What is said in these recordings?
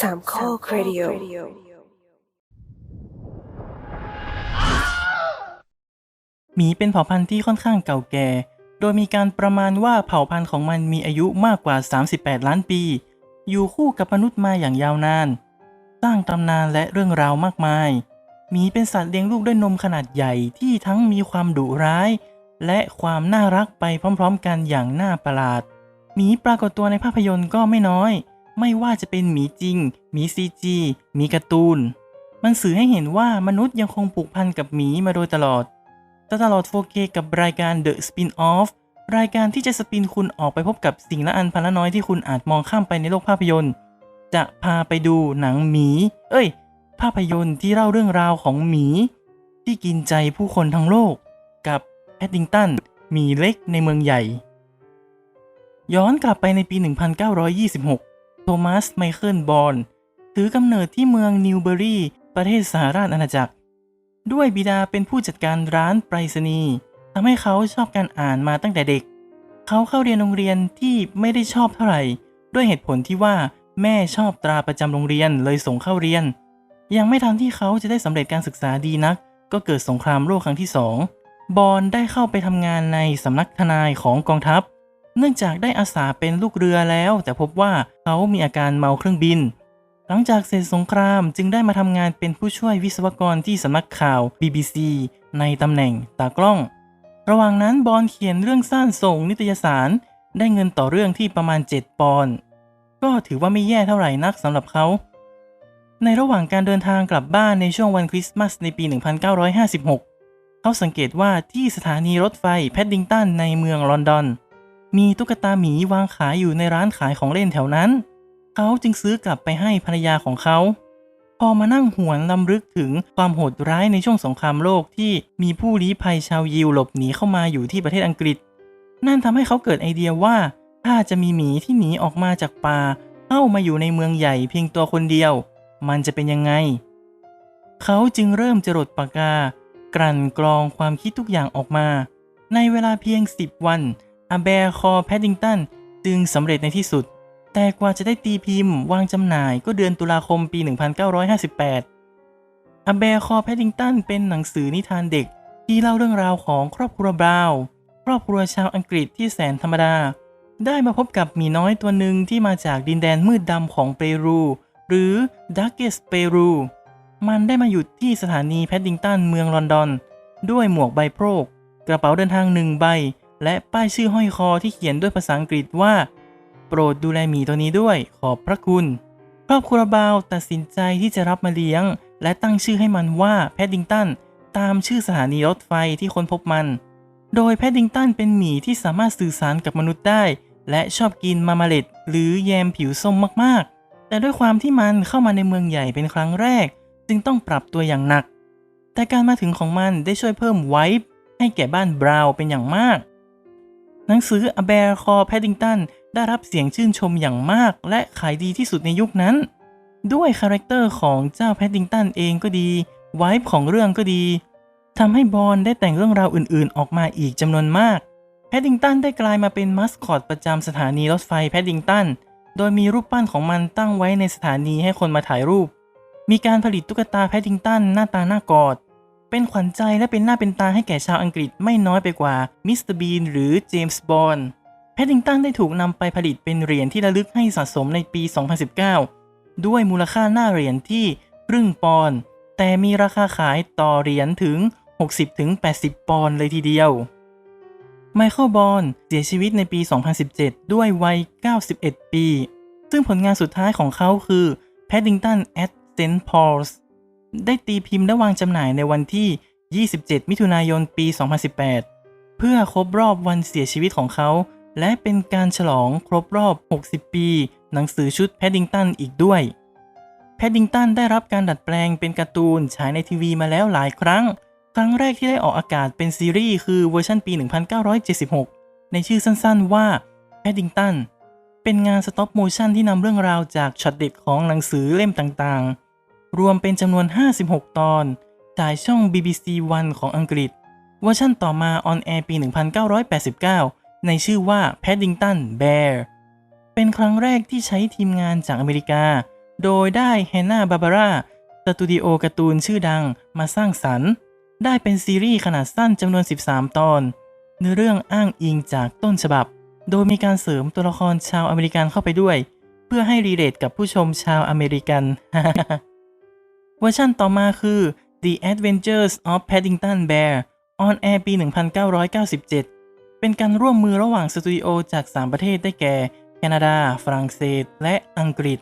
สามข้อครดิโอหมีเป็นเผ่าพันธุ์ที่ค่อนข้างเก่าแก่ โดยมีการประมาณว่าเผ่าพันธุ์ของมันมีอายุมากกว่า 38 ล้านปี อยู่คู่กับมนุษย์มาอย่างยาวนาน สร้างตำนานและเรื่องราวมากมายหมีเป็นสัตว์เลี้ยงลูกด้วยนมขนาดใหญ่ที่ทั้งมีความดุร้าย และความน่ารักไปพร้อมๆ กันอย่างน่าประหลาดหมีปรากฏตัวในภาพยนตร์ก็ไม่น้อย ไม่ว่าจะเป็นหมีจริง หมีซีจีหมีการ์ตูน มันสื่อให้เห็นว่ามนุษย์ยังคงผูกพันกับหมีมาโดยตลอดตตลอด 4K กับรายการ The Spin-off รายการที่จะสปินคุณออกไปพบกับสิ่งละอันพันละน้อยที่คุณอาจมองข้ามไปในโลกภาพยนตร์ จะพาไปดูหนังหมี เอ้ย ภาพยนตร์ที่เล่าเรื่องราวของหมี ที่กินใจผู้คนทั้งโลก กับแอดดิงตันหมีเล็กในเมืองใหญ่ ย้อนกลับไปในปี 1926 ทมัสไมเคิลบอลถือกำเนิดที่เมืองนิวเบอรีประเทศสหราชอาณาจักร ด้วยบิดาเป็นผู้จัดการร้านไปรษณีย์ทำให้เขาชอบการอ่านมาตั้งแต่เด็ก เขาเข้าเรียนโรงเรียนที่ไม่ได้ชอบเท่าไหร่ ด้วยเหตุผลที่ว่าแม่ชอบตราประจำโรงเรียนเลยส่งเข้าเรียน ยังไม่ทันที่เขาจะได้สำเร็จการศึกษาดีนัก ก็เกิดสงครามโลกครั้งที่สองบอลได้เข้าไปทำงานในสำนักทนายของกองทัพ เนื่องจากได้อาสาเป็นลูกเรือแล้ว แต่พบว่าเขามีอาการเมาเครื่องบิน หลังจากเสร็จสงครามจึงได้มาทำงานเป็นผู้ช่วยวิศวกรที่สำนักข่าว BBC ในตำแหน่งตากล้อง ระหว่างนั้นบอลเขียนเรื่องสั้นส่งนิตยสาร ได้เงินต่อเรื่องที่ประมาณ 7 ปอนด์ก็ถือว่าไม่แย่เท่าไหร่นักสำหรับเขาในระหว่างการเดินทางกลับบ้านในช่วงวันคริสต์มาสในปี 1956 เขาสังเกตว่าที่สถานีรถไฟแพดดิงตันในเมืองลอนดอน มีตุ๊กตาหมีวางขายอยู่ในร้านขายของเล่นแถวนั้น เขาจึงซื้อกลับไปให้ภรรยาของเขา พอมานั่งหวนลำลึกถึงความโหดร้ายในช่วงสงครามโลกที่มีผู้ลี้ภัยชาวยิวหลบหนีเข้ามาอยู่ที่ประเทศอังกฤษ นั่นทำให้เขาเกิดไอเดียว่า ถ้าจะมีหมีที่หนีออกมาจากป่าเข้ามาอยู่ในเมืองใหญ่เพียงตัวคนเดียว มันจะเป็นยังไง เขาจึงเริ่มจรดปากกากลั่นกรองความคิดทุกอย่างออกมา ในเวลาเพียง 10 วัน อาแบร์คอแพดดิงตันจึงสำเร็จในที่สุด แต่กว่าจะได้ตีพิมพ์วางจำหน่ายก็เดือนตุลาคมปี 1958อาแบร์คอแพดดิงตันเป็นหนังสือนิทานเด็กที่เล่าเรื่องราวของครอบครัวบราว์ครอบครัวชาวอังกฤษที่แสนธรรมดา ได้มาพบกับหมีน้อยตัวหนึ่งที่มาจากดินแดนมืดดำของเปรูหรือดักเกสเปรูมันได้มาหยุดที่สถานีแพดดิงตันเมืองลอนดอน ด้วยหมวกใบโพรก กระเป๋าเดินทางหนึ่งใบ และป้ายชื่อห้อยคอที่เขียนด้วยภาษาอังกฤษว่า โปรดดูแลหมีตัวนี้ด้วย ขอบพระคุณ ครอบครัวบาวตัดสินใจที่จะรับมาเลี้ยง และตั้งชื่อให้มันว่าแพดดิงตันตามชื่อสถานีรถไฟที่ค้นพบมัน โดยแพดดิงตันเป็นหมีที่สามารถสื่อสารกับมนุษย์ได้ และชอบกินมามาเล็ดหรือแยมผิวส้มมากๆ แต่ด้วยความที่มันเข้ามาในเมืองใหญ่เป็นครั้งแรก จึงต้องปรับตัวอย่างหนัก แต่การมาถึงของมันได้ช่วยเพิ่มไวป์ให้แก่บ้านบราวน์เป็นอย่างมาก หนังสือ A Bear Call Paddington ได้รับเสียงชื่นชมอย่างมาก และขายดีที่สุดในยุคนั้น ด้วยคาแรคเตอร์ของเจ้าแพดดิงตันเองก็ดีไวป์ของเรื่องก็ดีทำให้บอลได้แต่งเรื่องราวอื่นๆ ออกมาอีกจำนวนมาก แพดดิงตันได้กลายมาเป็นมัสคอตประจำสถานีรถไฟแพดดิงตัน โดยมีรูปปั้นของมันตั้งไว้ในสถานีให้คนมาถ่ายรูป มีการผลิตตุ๊กตาแพดดิงตันหน้าตาหน่ากอด เป็นขวัญใจและเป็นหน้าเป็นตาให้แก่ชาวอังกฤษไม่น้อยไปกว่ามิสเตอร์บีนหรือเจมส์บอนด์แพดดิงตันได้ถูกนำไปผลิตเป็นเหรียญที่ระลึกให้สะสมในปี 2019 ด้วยมูลค่าหน้าเหรียญที่ครึ่งปอนด์แต่มีราคาขายต่อเหรียญถึง 60-80 ปอนด์เลยทีเดียว ไมเคิลบอลเสียชีวิตในปี 2017 ด้วยวัย 91 ปี ซึ่งผลงานสุดท้ายของเขาคือ Paddington at St. Paul's ได้ตีพิมพ์และวางจำหน่ายในวันที่ 27 มิถุนายน ปี 2018 เพื่อครบรอบวันเสียชีวิตของเขา และเป็นการฉลองครบรอบ 60 ปี หนังสือชุด Paddington อีกด้วย Paddington ได้รับการดัดแปลงเป็นการ์ตูนฉายในทีวีมาแล้วหลายครั้ง ครั้งแรกที่ได้ออกอากาศเป็นซีรีส์คือเวอร์ชันปี 1976 ในชื่อสั้นๆว่า Paddington เป็นงานสต็อปโมชั่นที่นำเรื่องราวจากช็อตเด็ดของหนังสือเล่มต่างๆ รวมเป็นจำนวน 56 ตอน จายช่อง BBC One ของอังกฤษ เวอร์ชั่นต่อมาออนแอร์ปี 1989 ในชื่อว่า Paddington Bear เป็นครั้งแรกที่ใช้ทีมงานจากอเมริกา โดยได้แฮนนาบาบาร่าสตูดิโอการ์ตูนชื่อดังมาสร้างสรรค์ ได้เป็นซีรีส์ขนาดสั้นจำนวน 13 ตอน เนื้อเรื่องอ้างอิงจากต้นฉบับ โดยมีการเสริมตัวละครชาวอเมริกันเข้าไปด้วย เพื่อให้รีเลทกับผู้ชมชาวอเมริกัน เวอร์ชันต่อมาคือ The Adventures of Paddington Bear on Air ปี 1997 เป็นการร่วมมือระหว่างสตูดิโอจาก 3 ประเทศได้แก่ แคนาดา ฝรั่งเศส และอังกฤษ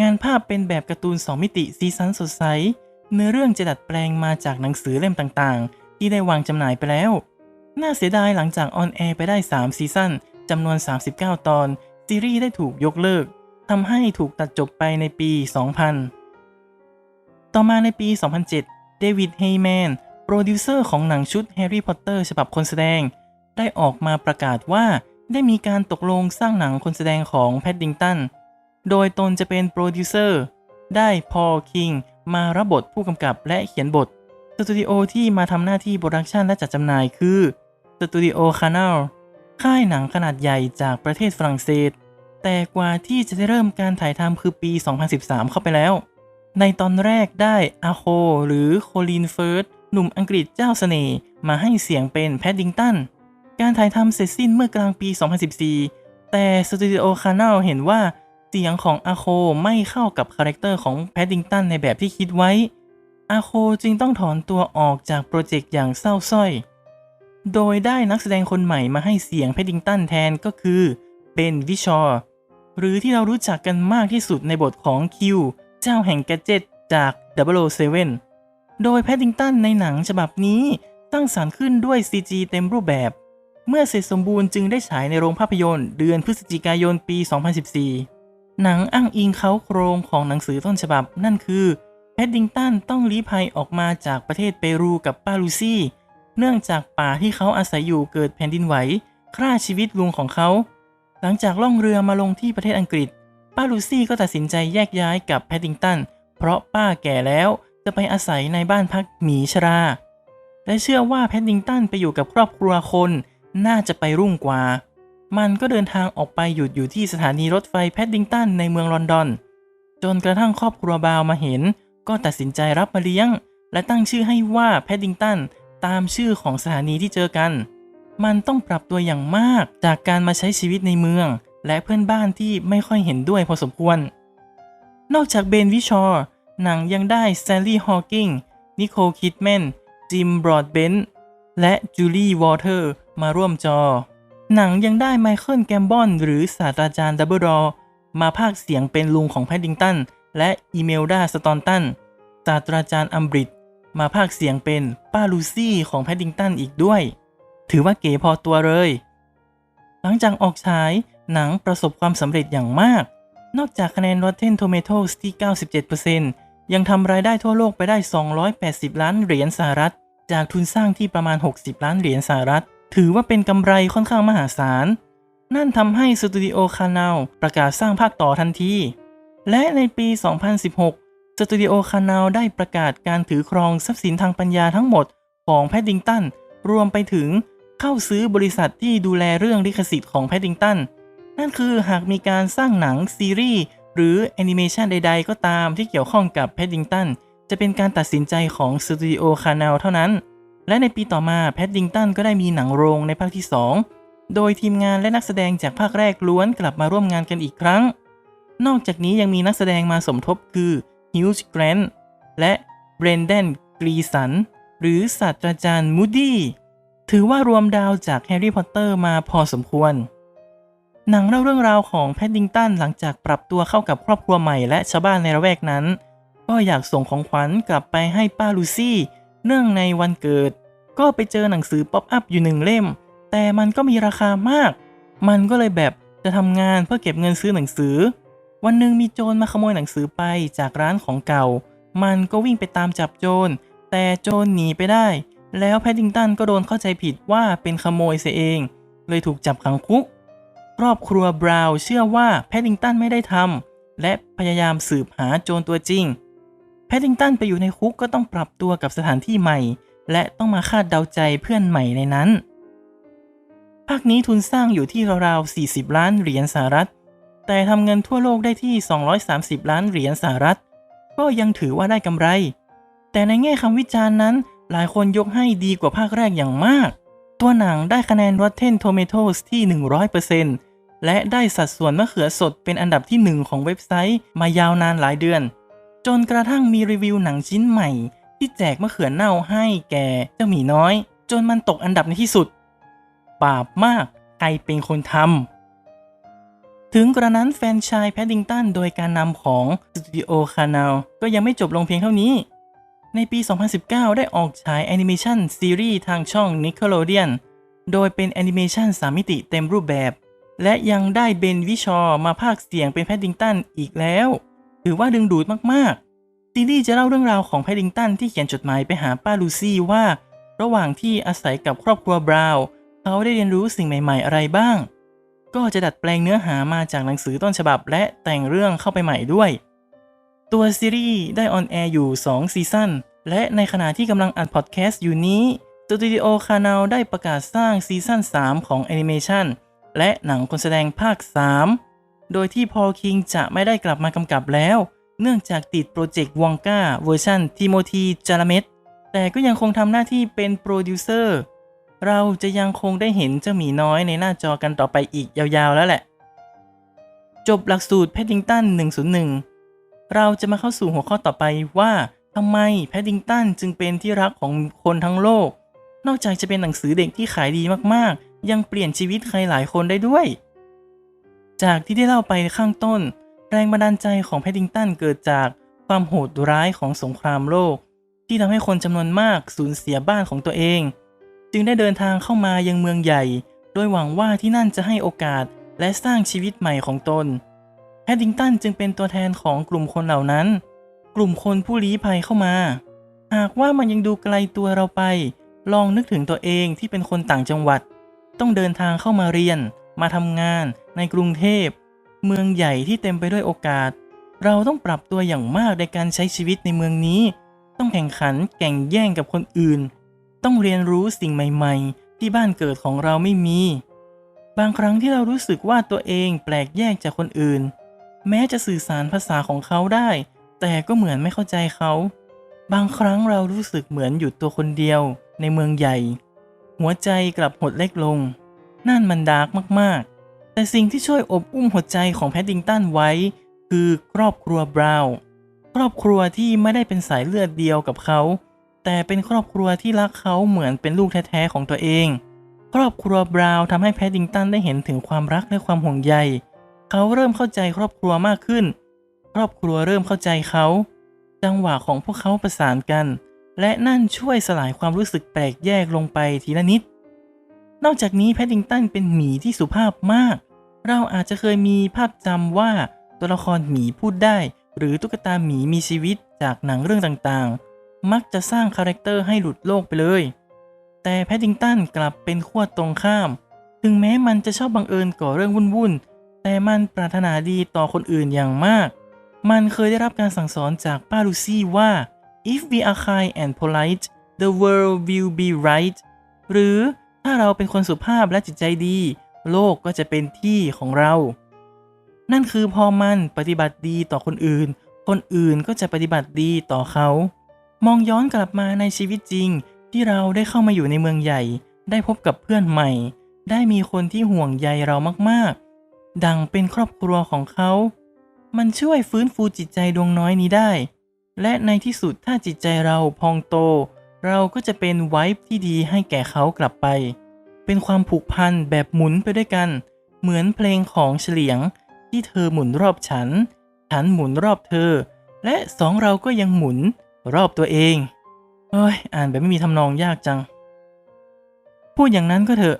งานภาพเป็นแบบการ์ตูน 2 มิติสีสันสดใส เนื้อเรื่องจะดัดแปลงมาจากหนังสือเล่มต่างๆ ที่ได้วางจำหน่ายไปแล้ว น่าเสียดายหลังจากออนแอร์ไปได้ 3 ซีซั่นจำนวน 39 ตอน ซีรีส์ได้ถูกยกเลิกทำให้ถูกตัดจบไปในปี 2000 ต่อมาในปี 2007 เดวิดเฮย์แมน โปรดิวเซอร์ของหนังชุดแฮร์รี่พอตเตอร์ฉบับคนแสดง ได้ออกมาประกาศว่าได้มีการตกลงสร้างหนังคนแสดงของแพดดิงตัน โดยตนจะเป็นโปรดิวเซอร์ ได้พอลคิงมารับบทผู้กำกับและเขียนบท สตูดิโอที่มาทำหน้าที่โปรดักชันและจัดจำหน่ายคือสตูดิโอคานาลค่ายหนังขนาดใหญ่จากประเทศฝรั่งเศส แต่กว่าที่จะได้เริ่มการถ่ายทำคือปี 2013 เข้าไปแล้ว ในตอนแรกได้อาโคหรือโคลินเฟิร์สหนุ่มอังกฤษเจ้าเสน่ห์มาให้เสียงเป็นแพดดิงตัน การถ่ายทำเสร็จสิ้นเมื่อกลางปี 2014 แต่สตูดิโอคานาลเห็นว่าเสียงของอาโคไม่เข้ากับคาแรคเตอร์ของแพดดิงตันในแบบที่คิดไว้ อาโคจึงต้องถอนตัวออกจากโปรเจกต์อย่างเศร้าส้อย โดยได้นักแสดงคนใหม่มาให้เสียงแพดดิงตันแทนก็คือเบนวิชอร์หรือที่เรารู้จักกันมากที่สุดในบทของคิว เจ้าแห่งแกจ็ตจาก 007 โดยแพดดิงตันในหนังฉบับนี้สร้งสรรขึ้นด้วย CG เต็มรูปแบบ เมื่อเสร็จสมบูรณ์จึงได้ฉายในโรงภาพยนตร์เดือนพฤศจิกายนปี 2014 หนังอ้างอิงเขาโครงของหนังสือต้นฉบับนั่นคือแพดดิงตันต้องลี้ภัยออกมาจากประเทศเปรูกับป้าลูซี่ เนื่องจากป่าที่เขาอาศัยอยู่เกิดแผ่นดินไหวฆ่าชีวิตลุงของเขา หลังจากล่องเรือมาลงที่ประเทศอังกฤษ ป้าลูซี่ก็ตัดสินใจแยกย้ายกับแพดดิงตัน เพราะป้าแก่แล้วจะไปอาศัยในบ้านพักหมีชรา และเชื่อว่าแพดดิงตันไปอยู่กับครอบครัวคนน่าจะไปรุ่งกว่า มันก็เดินทางออกไปหยุดอยู่ที่สถานีรถไฟแพดดิงตันในเมืองลอนดอน จนกระทั่งครอบครัวบาวมาเห็น ก็ตัดสินใจรับมาเลี้ยง และตั้งชื่อให้ว่าแพดดิงตันตามชื่อของสถานีที่เจอกัน มันต้องปรับตัวอย่างมากจากการมาใช้ชีวิตในเมือง และเพื่อนบ้านที่ไม่ค่อยเห็นด้วยพอสมควร นอกจากเบนวิชอร์หนังยังได้แซลลี่ฮอว์กิงนิโคลคิดแมนจิมบรอดเบนและจูลี่วอเตอร์มาร่วมจอ หนังยังได้ไมเคิลแกมบอนหรือศาสตราจารย์ดับเบิลดอมาพากเสียงเป็นลุงของแพดดิงตัน และอีเมลดาสตอนตันศาสตราจารย์อัมบริดมาพากเสียงเป็นป้าลูซี่ของแพดดิงตันอีกด้วย ถือว่าเก๋พอตัวเลย หลังจากออกฉาย หนังประสบความสำเร็จอย่างมาก นอกจากคะแนน Rotten Tomatoes ที่ 97%ยังทำรายได้ทั่วโลกไปได้ 280 ล้านเหรียญสหรัฐ จากทุนสร้างที่ประมาณ 60 ล้านเหรียญสหรัฐ ถือว่าเป็นกำไรค่อนข้างมหาศาล นั่นทำให้สตูดิโอคานาลประกาศสร้างภาคต่อทันที และในปี 2016 สตูดิโอคานาลได้ประกาศการถือครองทรัพย์สินทางปัญญาทั้งหมดของแพดดิงตัน รวมไปถึงเข้าซื้อบริษัทที่ดูแลเรื่องลิขสิทธิ์ของแพดดิงตัน นั่นคือหากมีการสร้างหนังซีรีส์หรือแอนิเมชันใด ๆ ก็ตามที่เกี่ยวข้องกับแพดดิงตันจะเป็นการตัดสินใจของสตูดิโอคานาลเท่านั้น และในปีต่อมาแพดดิงตันก็ได้มีหนังโรงในภาคที่ 2 โดยทีมงานและนักแสดงจากภาคแรกล้วนกลับมาร่วมงานกันอีกครั้ง นอกจากนี้ยังมีนักแสดงมาสมทบคือฮิวจ์แกรนต์และเบรนเดนกรีสันหรือศาสตราจารย์มูดี้ถือว่ารวมดาวจากแฮร์รี่พอตเตอร์มาพอสมควร หนังเล่าเรื่องราวของแพดดิงตันหลังจากปรับตัวเข้ากับครอบครัวใหม่และชาวบ้านในระแวกนั้น ก็อยากส่งของขวัญกลับไปให้ป้าลูซี่ เนื่องในวันเกิด ก็ไปเจอหนังสือป๊อปอัพอยู่หนึ่งเล่ม แต่มันก็มีราคามาก มันก็เลยแบบจะทำงานเพื่อเก็บเงินซื้อหนังสือ วันหนึ่งมีโจรมาขโมยหนังสือไปจากร้านของเก่า มันก็วิ่งไปตามจับโจร แต่โจรหนีไปได้ แล้วแพดดิงตันก็โดนเข้าใจผิดว่าเป็นขโมยเสียเอง เลยถูกจับขังคุก ครอบครัวบราวน์เชื่อว่าแพดดิงตันไม่ได้ทำและพยายามสืบหาโจรตัวจริง แพดดิงตันไปอยู่ในคุกก็ต้องปรับตัวกับสถานที่ใหม่ และต้องมาคาดเดาใจเพื่อนใหม่ในนั้น ภาคนี้ทุนสร้างอยู่ที่ราวๆ 40 ล้านเหรียญสหรัฐ แต่ทำเงินทั่วโลกได้ที่ 230 ล้านเหรียญสหรัฐ ก็ยังถือว่าได้กำไร แต่ในแง่คำวิจารณ์นั้น หลายคนยกให้ดีกว่าภาคแรกอย่างมาก ตัวหนังได้คะแนน Rotten Tomatoes ที่ 100% และได้สัดส่วนมะเขือสดเป็นอันดับที่หนึ่งของเว็บไซต์มายาวนานหลายเดือน จนกระทั่งมีรีวิวหนังชิ้นใหม่ ที่แจกมะเขือเน่าให้แก่เจ้าหมีน้อย จนมันตกอันดับในที่สุด บาปมากใครเป็นคนทำถึงกระนั้นแฟนชายแพดดิงตันโดยการนำของสตูดิโอคา n า l ก็ยังไม่จบลงเพียงเท่านี้ ในปี 2019 ได้ออกฉายแอนิเมชันซีรีส์ทางช่อง Nickelodeon โดยเป็นแอนิเมชัน3มิติเต็มรูปแบบ และยังได้เบนวิชอร์มาพากเสียงเป็นแพดดิงตันอีกแล้ว ถือว่าดึงดูดมากๆ ซีรีส์จะเล่าเรื่องราวของแพดดิงตันที่เขียนจดหมายไปหาป้าลูซี่ว่า ระหว่างที่อาศัยกับครอบครัวบราว์เขาได้เรียนรู้สิ่งใหม่ ๆ อะไรบ้าง ก็จะดัดแปลงเนื้อหามาจากหนังสือต้นฉบับและแต่งเรื่องเข้าไปใหม่ด้วย ตัวซีรีส์ได้ออนแอร์อยู่ 2 ซีซั่น และในขณะที่กำลังอัดพอดแคสต์อยู่นี้สตูดิโอคา n า l ได้ประกาศสร้างซีซั่น 3 ของแอนิเมชัน และหนังคนแสดงภาค 3 โดยที่พอลคิงจะไม่ได้กลับมากำกับแล้ว เนื่องจากติดโปรเจกต์วองกาเวอร์ชันทิโมธีจาราเมตแต่ก็ยังคงทำหน้าที่เป็นโปรดิวเซอร์ เราจะยังคงได้เห็นเจ้าหมีน้อยในหน้าจอกันต่อไปอีกยาวๆแล้วแหละ จบหลักสูตรแพดดิงตัน 101 เราจะมาเข้าสู่หัวข้อต่อไปว่าทำไมแพดดิงตันจึงเป็นที่รักของคนทั้งโลก นอกจากจะเป็นหนังสือเด็กที่ขายดีมากๆ ยังเปลี่ยนชีวิตใครหลายคนได้ด้วย จากที่ได้เล่าไปข้างต้น แรงบันดาลใจของแพดดิงตันเกิดจากความโหดร้ายของสงครามโลก ที่ทำให้คนจำนวนมากสูญเสียบ้านของตัวเอง จึงได้เดินทางเข้ามายังเมืองใหญ่ โดยหวังว่าที่นั่นจะให้โอกาสและสร้างชีวิตใหม่ของตนแพดดิงตันจึงเป็นตัวแทนของกลุ่มคนเหล่านั้น กลุ่มคนผู้ลี้ภัยเข้ามา หากว่ามันยังดูไกลตัวเราไป ลองนึกถึงตัวเองที่เป็นคนต่างจังหวัด ต้องเดินทางเข้ามาเรียน มาทำงานในกรุงเทพ เมืองใหญ่ที่เต็มไปด้วยโอกาส เราต้องปรับตัวอย่างมากในการใช้ชีวิตในเมืองนี้ ต้องแข่งขันแข่งแย่งกับคนอื่น ต้องเรียนรู้สิ่งใหม่ ๆ ที่บ้านเกิดของเราไม่มี บางครั้งที่เรารู้สึกว่าตัวเองแปลกแยกจากคนอื่น แม้จะสื่อสารภาษาของเขาได้ แต่ก็เหมือนไม่เข้าใจเขา บางครั้งเรารู้สึกเหมือนอยู่ตัวคนเดียวในเมืองใหญ่ หัวใจกลับหดเล็กลง นั่นมันดาร์กมากๆ แต่สิ่งที่ช่วยอบอุ้มหัวใจของแพดดิงตันไว้ คือครอบครัวบราวน์ครอบครัวที่ไม่ได้เป็นสายเลือดเดียวกับเขา แต่เป็นครอบครัวที่รักเขาเหมือนเป็นลูกแท้ๆของตัวเอง ครอบครัวบราวน์ทำให้แพดดิงตันได้เห็นถึงความรักและความห่วงใย เขาเริ่มเข้าใจครอบครัวมากขึ้น ครอบครัวเริ่มเข้าใจเขา จังหวะของพวกเขาประสานกัน และนั่นช่วยสลายความรู้สึกแปลกแยกลงไปทีละนิด นอกจากนี้แพดดิงตันเป็นหมีที่สุภาพมาก เราอาจจะเคยมีภาพจำว่าตัวละครหมีพูดได้ หรือตุ๊กตาหมีมีชีวิตจากหนังเรื่องต่างๆ มักจะสร้างคาแรคเตอร์ให้หลุดโลกไปเลย แต่แพดดิงตันกลับเป็นขั้วตรงข้าม ถึงแม้มันจะชอบบังเอิญก่อเรื่องวุ่นๆ แต่มันปรารถนาดีต่อคนอื่นอย่างมาก มันเคยได้รับการสั่งสอนจากป้าลูซี่ว่า if we are kind and polite the world will be right หรือถ้าเราเป็นคนสุภาพและจิตใจดี โลกก็จะเป็นที่ของเรา นั่นคือพอมันปฏิบัติดีต่อคนอื่น คนอื่นก็จะปฏิบัติดีต่อเขา มองย้อนกลับมาในชีวิตจริง ที่เราได้เข้ามาอยู่ในเมืองใหญ่ ได้พบกับเพื่อนใหม่ ได้มีคนที่ห่วงใยเรามากๆ ดังเป็นครอบครัวของเขา มันช่วยฟื้นฟูจิตใจดวงน้อยนี้ได้ และในที่สุดถ้าจิตใจเราพองโต เราก็จะเป็นไวฟ์ที่ดีให้แก่เขากลับไป เป็นความผูกพันแบบหมุนไปด้วยกัน เหมือนเพลงของเฉลียง ที่เธอหมุนรอบฉัน ฉันหมุนรอบเธอ และสองเราก็ยังหมุนรอบตัวเองเอ้ยอ่านแบบไม่มีทำนองยากจัง พูดอย่างนั้นก็เถอะ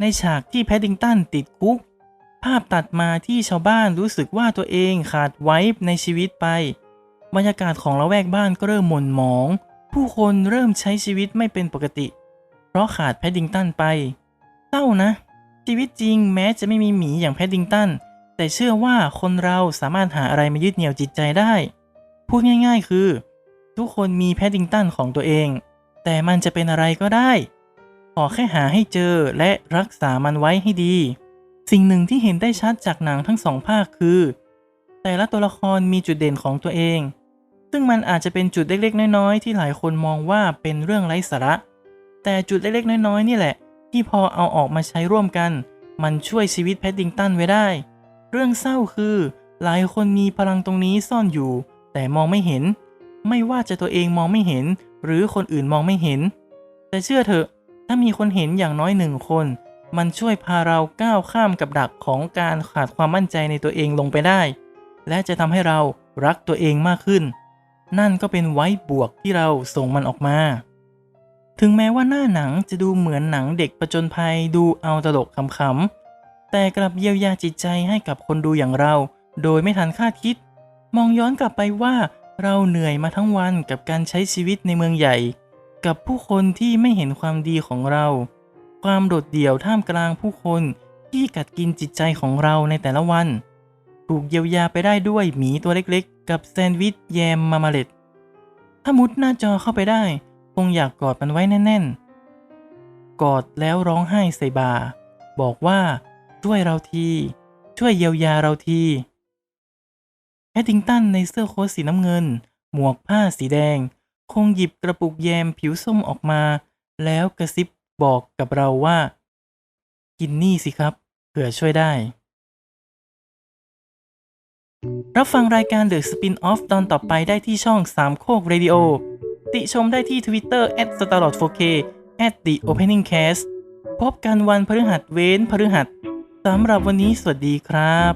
ในฉากที่แพดดิงตันติดคุก ภาพตัดมาที่ชาวบ้านรู้สึกว่าตัวเองขาดไว้ในชีวิตไป บรรยากาศของละแวกบ้านก็เริ่มหม่นหมอง ผู้คนเริ่มใช้ชีวิตไม่เป็นปกติ เพราะขาดแพดดิงตันไปเศร้านะ ชีวิตจริงแม้จะไม่มีหมีอย่างแพดดิงตัน แต่เชื่อว่าคนเราสามารถหาอะไรมายึดเหนี่ยวจิตใจได้ พูดง่าย ๆ คือ ทุกคนมีแพดดิงตันของตัวเอง แต่มันจะเป็นอะไรก็ได้ ขอแค่หาให้เจอและรักษามันไว้ให้ดี สิ่งหนึ่งที่เห็นได้ชัดจากหนังทั้งสองภาคคือ แต่ละตัวละครมีจุดเด่นของตัวเอง ซึ่งมันอาจจะเป็นจุดเล็กๆ น้อยๆ ที่หลายคนมองว่าเป็นเรื่องไร้สาระ แต่จุดเล็กๆ น้อยๆ นี่แหละ ที่พอเอาออกมาใช้ร่วมกัน มันช่วยชีวิตแพดดิงตันไว้ได้ เรื่องเศร้าคือ หลายคนมีพลังตรงนี้ซ่อนอยู่ แต่มองไม่เห็น ไม่ว่าจะตัวเองมองไม่เห็น หรือคนอื่นมองไม่เห็น แต่เชื่อเถอะ ถ้ามีคนเห็นอย่างน้อยหนึ่งคน มันช่วยพาเราก้าวข้ามกับดักของการขาดความมั่นใจในตัวเองลงไปได้ และจะทำให้เรารักตัวเองมากขึ้น นั่นก็เป็นไว้บวกที่เราส่งมันออกมา ถึงแม้ว่าหน้าหนังจะดูเหมือนหนังเด็กประจนภัยดูเอาตลกขำๆ แต่กลับเยียวยาจิตใจให้กับคนดูอย่างเรา โดยไม่ทันคาดคิด มองย้อนกลับไปว่าเราเหนื่อยมาทั้งวันกับการใช้ชีวิตในเมืองใหญ่ กับผู้คนที่ไม่เห็นความดีของเรา ความโดดเดี่ยวท่ามกลางผู้คนที่กัดกินจิตใจของเราในแต่ละวัน ถูกเยียวยาไปได้ด้วยหมีตัวเล็ก กับแซนด์วิชแยมมามาเลตถ้ามุดหน้าจอเข้าไปได้ คงอยากกอดมันไว้แน่นๆ กอดแล้วร้องไห้ใส่บา บอกว่า ช่วยเราที ช่วยเยียวยาเราทีแพดดิงตันในเสื้อโค้ทสีน้ำเงิน หมวกผ้าสีแดง คงหยิบกระปุกแยมผิวส้มออกมา แล้วกระซิบบอกกับเราว่า กินนี่สิครับเผื่อช่วยได้ รับฟังรายการ The Spin-off ตอนต่อไปได้ที่ช่องสามโคกเรดิโอติชมได้ที่ Twitter at starlord4k at the opening cast พบกันวันพฤหัสเว้นพฤหัสสำหรับวันนี้สวัสดีครับ